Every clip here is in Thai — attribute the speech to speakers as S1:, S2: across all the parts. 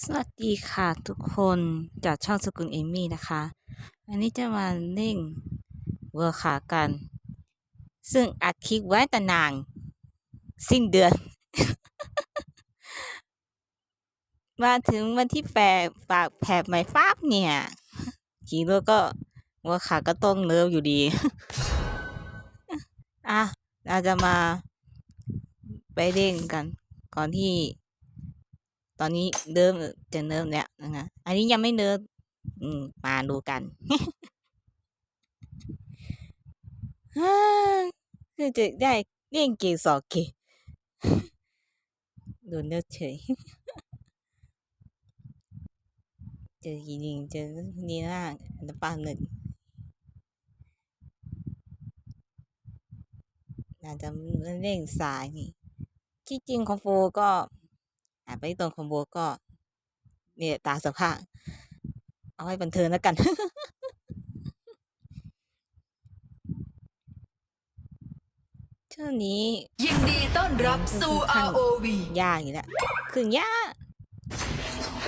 S1: สวัสดีค่ะทุกคนจากช่องสกุลเอมี่นะคะอันนี้จะมาเล่งเวอร์ขากัน ซึ่งอัดคลิปไว้แต่นานสิ้นเดือน มาถึงวันที่แปดฝากแผบใหม่ฟ้าบเนี่ยทีโร่ก็เวอร์ขาก็ต้องเลิฟอยู่ดี อะ เราจะมาไปเล่นกัน ก่อนที่ ตอนนี้เริ่มจะเริ่มแล้วนะคะอันนี้ยังไม่เริ่มมาดูกันฮ่าคือจะได้เล่นเกมสองเกมโดนเลิกเฉยจอกี่ยิงจอนี่นะอันดับปาหนึ่งน่าจะเล่นสายนี่ที่จริงคอมโฟก็ อ่าไปตรงคอมโบก็เนี่ยตาสภาพเอาให้บันเทิงแล้วกันช่วงนี้
S2: ยินดีต้อนรับสู่ ROV
S1: ยากอยู่แล้วขึ้นยาก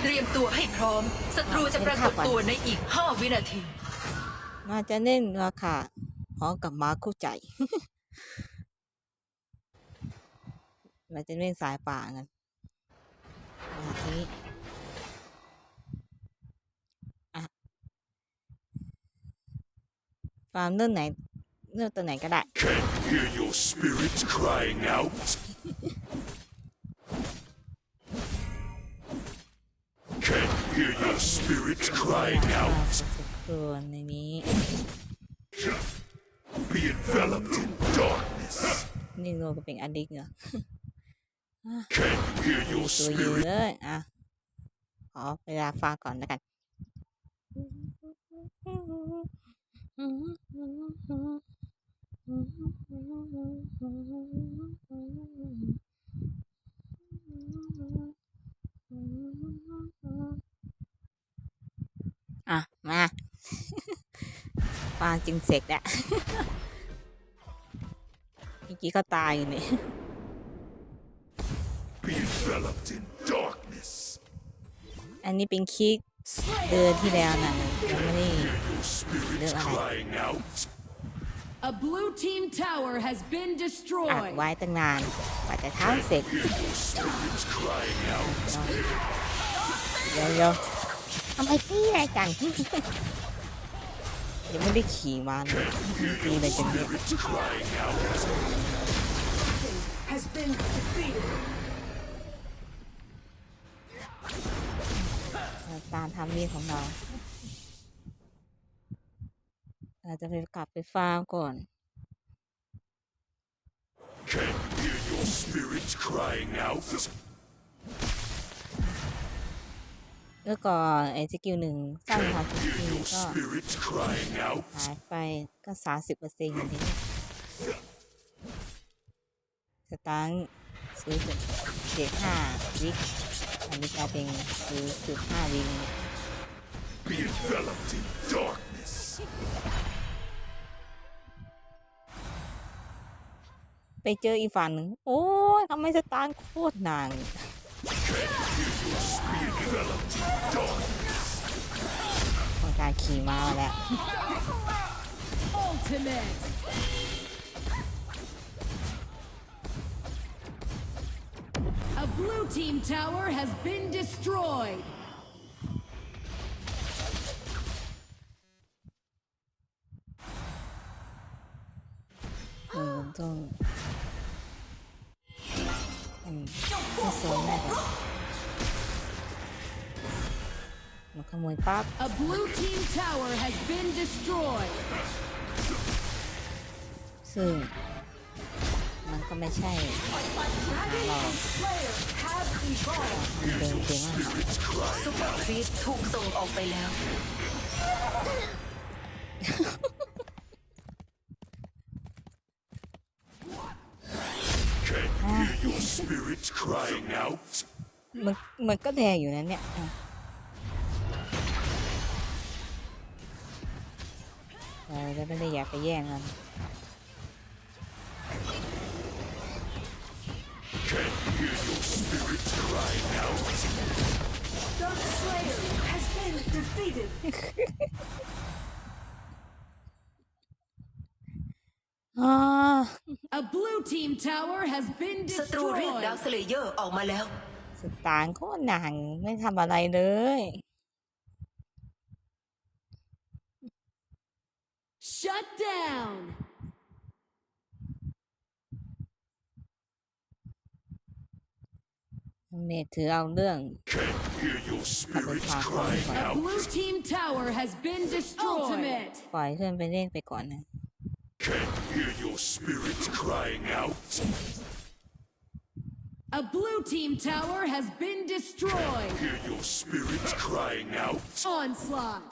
S2: เตรียมตัวให้พร้อมศัตรูจะปรากฏตัวในอีก 5 วินาที
S1: มาจะเล่นราคาพร้อมกับมาคู่ใจ มาจะเล่นสายป่ากัน thế à. vào nơi này nơi từ này các
S3: bạn hear your spirit crying out. spirit crying out. Be enveloped in darkness.
S1: ตัวยืนเลยอะขอเวลาฟังก่อนแล้วกันอะ มาฟังจึงเสร็จแล้วเมื่อกี้ก็ตายอยู่นี่
S3: enveloped in darkness.
S1: อันนี้เป็นคลิกเดือนที่แล้วนะยังไม่ได้
S3: Your spirit
S1: Little eye.
S3: crying out.
S4: A blue team tower has been
S1: อัด
S4: destroyed.
S1: ไว้ตั้งนานกว่าจะทำเสร็จ
S3: Hear your spirit crying out.
S1: เดี๋ยวเดี๋ยวทำไมตีอะไรกัน ยังไม่ได้ขี่มาเลยตีอะไรกันเนี่ย
S3: Spirit crying out.
S4: Has been defeated.
S1: การทำมีดของเรา เราจะไปกลับไปฟาร์มก่อน
S3: Can hear your spirit crying out.
S1: แล้วก็ไอ้สกิลหนึ่งสร้างความจริง
S3: Hear your
S1: ก็
S3: spirit crying out.
S1: หายไปก็สามสิบเปอร์เซ็นต์อย่างนี้สตาร์ทซื้อจุดเจ็ดห้าวิก อันนี้กลาเป็นซื้อจุดห้าวิก
S3: Be enveloped in darkness.
S1: ไปเจออีฝั่งหนึ่งโอ้ยทำไมสตาร์โคตรนาน
S3: Be enveloped in darkness.
S1: ของการขี่ม้ามาแล้ว
S4: Ultimate. Blue team tower has been destroyed.
S1: เออต้องอืมที่โซนแม่ก่อนมาขโมยปั๊บ
S4: A blue team tower has been destroyed.
S1: ซึ่ง มันก็ไม่ใช่หาเรามันเดินเก่งมาก
S2: ซุปเปอร์ครีปถูกส่งออกไปแล้ว
S3: Can hear your spirit crying out.
S1: มันมันก็แดงอยู่นะเนี่ยอะเราจะไม่ได้อยากไปแย่งมัน
S3: Can hear your spirit crying out.
S2: defeated
S1: อ๋อ
S4: A blue team tower has been
S2: ศัตรูเรียก
S4: destroyed.
S2: ดาวสเลเยอร์ออกมาแล้ว
S1: สตางค์โคตรหนังไม่ทำอะไรเลย
S4: Shut down.
S1: เมธถือเอาเรื่อง
S3: Can't hear your
S1: เอาไป
S3: spirits
S1: ฝากคน
S3: crying
S1: ก่อน
S4: A blue team tower has been destroyed. Ultimate.
S1: ปล่อยเพื่อนไปเล่นไปก่อนนะ
S3: Can't hear your spirits crying out.
S4: A blue team tower has been destroyed.
S3: Hear your spirits crying out.
S4: Onslaught.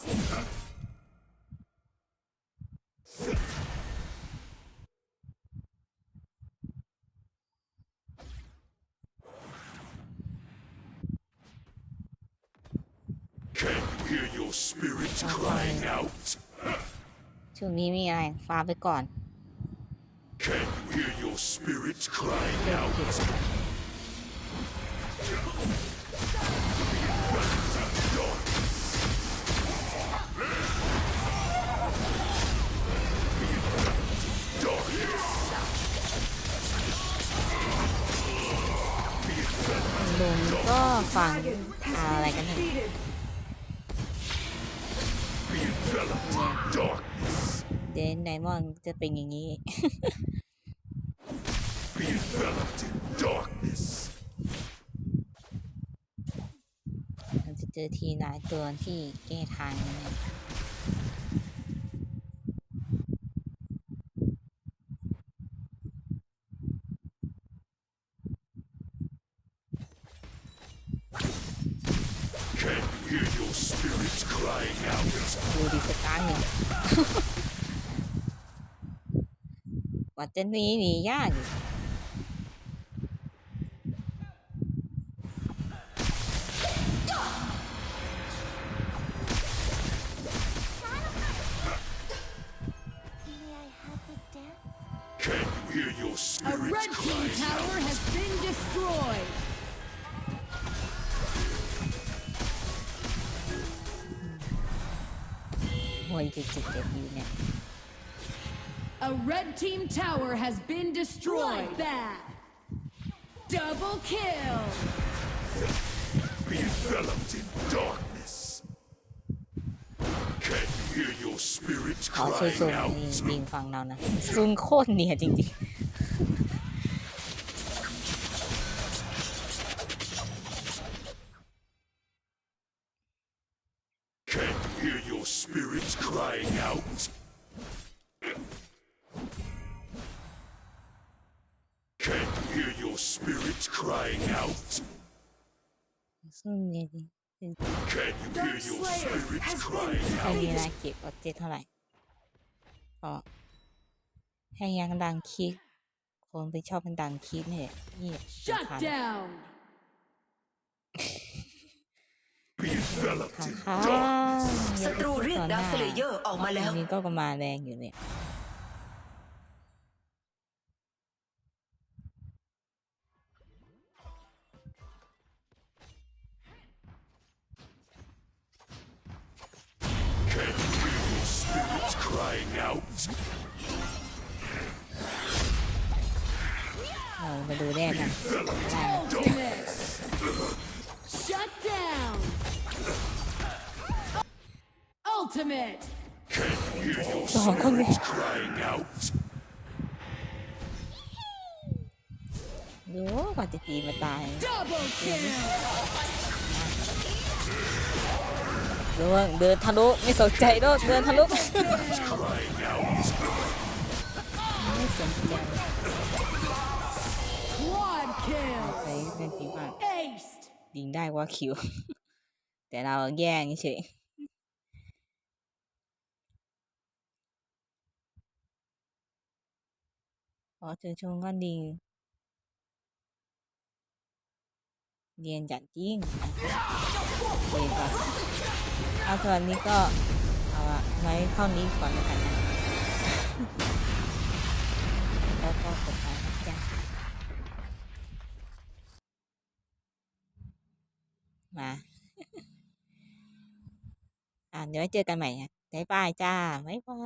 S3: hear your spirits crying out.
S1: ช่วงนี้มีอะไรฟาร์มไปก่อน
S3: Can't hear your spirits crying out. Darkness.
S1: ลุงก็ฟังอะไรกันเนี่ย ไดมอนด์จะเป็นอย่างนี้
S3: Be enveloped in darkness.
S1: มันจะเจอทีหลายตัวที่แก้ทางเนี่ย
S3: Can't hear your spirits crying out.
S1: ดูดิสตาร์เนี่ยก ว่าจะหนีหนียากอยู่
S3: Can't hear your
S4: A
S3: spirits
S4: red team
S3: crying
S4: tower
S3: out.
S4: has been destroyed.
S1: หวยจะจิตเด็ดอยู่เนี่ย
S4: A red team tower has been destroyed. Bloodbath. Double kill.
S3: Be enveloped in darkness. Can't hear your spirits
S1: ขอช่วยซู
S3: crying
S1: มนี่
S3: out.
S1: ยิงฝั่งเรานะซูมโคตรเนียนจริง
S3: Can't hear your spirits crying out.
S1: ง
S3: Can you hear your spirits crying
S1: ใคร
S3: out?
S1: มีรายเก็บออบเจกเท่าไหร่ก็ให้ยังดังคลิกคนไปชอบเป็นดังคลิกเนี่ยนี่
S4: Shut
S1: คัน
S4: down.
S3: Be enveloped
S1: ค่ะ
S3: in
S1: ค่ะ
S3: darkness.
S2: ศัตรูเรียกดาวสเลเยอร์ออกมาแล้ว
S1: นี่ก็กมาแรงอยู่เนี่ย มาดูแน่กัน
S4: Ultimate. Shut down. Ultimate.
S3: Hear your
S1: สองคนเลย
S3: crying out.
S1: ดูกว่าจะตีมาตาย
S4: Double kill.
S1: เดินเดินทะลุไม่สนใจโดดเดินทะลุ
S3: Crying out.
S1: ไม่สนใจ
S4: Quad kill.
S1: ไปเป็นทีว่า
S4: Aced.
S1: ยิงได้ว่าคิว แต่เราแย่งเฉยพอเจอชงก็ดีเรียนจัดจริงเรียนก่อนเอาตอนนี้ก็เอาอะไว้เท่านี้ก่อนแล้วกันนะ แล้วก็กดไปนะจ้ะมา เดี๋ยวไว้เจอกันใหม่นะบ๊ายบายจ้าบ๊ายบา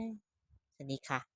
S1: ย สวัสดีค่ะ